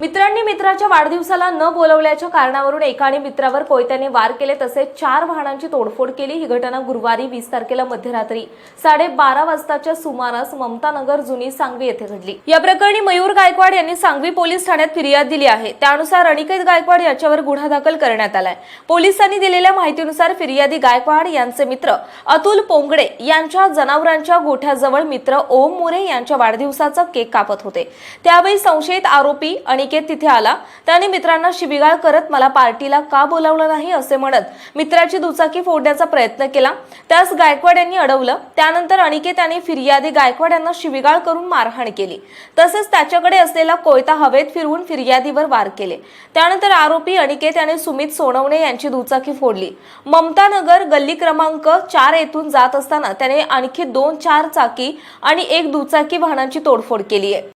मित्रांनी मित्राच्या वाढदिवसाला न बोलवल्याच्या कारणावरून एकाने मित्रावर कोयत्याने वार केले तसेच चार वाहनांची तोडफोड केली. ही घटना गुरुवारी वीस तारखेला मध्यरात्री साडेबारा वाजताच्या सुमारास ममतानगर जुनी सांगवी येथे घडली. या प्रकरणी मयूर गायकवाड यांनी सांगवी पोलीस ठाण्यात फिर्याद दिली आहे. त्यानुसार अनिकेत गायकवाड याच्यावर गुन्हा दाखल करण्यात आलाय. पोलिसांनी दिलेल्या माहितीनुसार फिर्यादी गायकवाड यांचे मित्र अतुल पोंगडे यांच्या जनावरांच्या गोठ्याजवळ मित्र ओम मोरे यांच्या वाढदिवसाचा केक कापत होते. त्यावेळी संशयित आरोपी अनिकेत तिथे आला. त्याने मित्रांना शिबिगाळ करत मला पार्टीला का बोलावलं नाही असे म्हणत मित्राची दुचाकी फोडण्याचा प्रयत्न केला. त्यास गायकवाड यांनी अडवलं. त्यानंतर अनिकेत यांनी फिर्यादी गायकवाड यांना शिबिगाळ करून मारहाण केली. तसेच त्याच्याकडे असलेला कोयता हवेत फिरवून फिर्यादीवर वार केले. त्यानंतर आरोपी अनिकेत यांनी सुमित सोनवणे यांची दुचाकी फोडली. ममतानगर गल्ली क्रमांक चार येथून जात असताना त्याने आणखी दोन चार चाकी आणि एक दुचाकी वाहनांची तोडफोड केली आहे.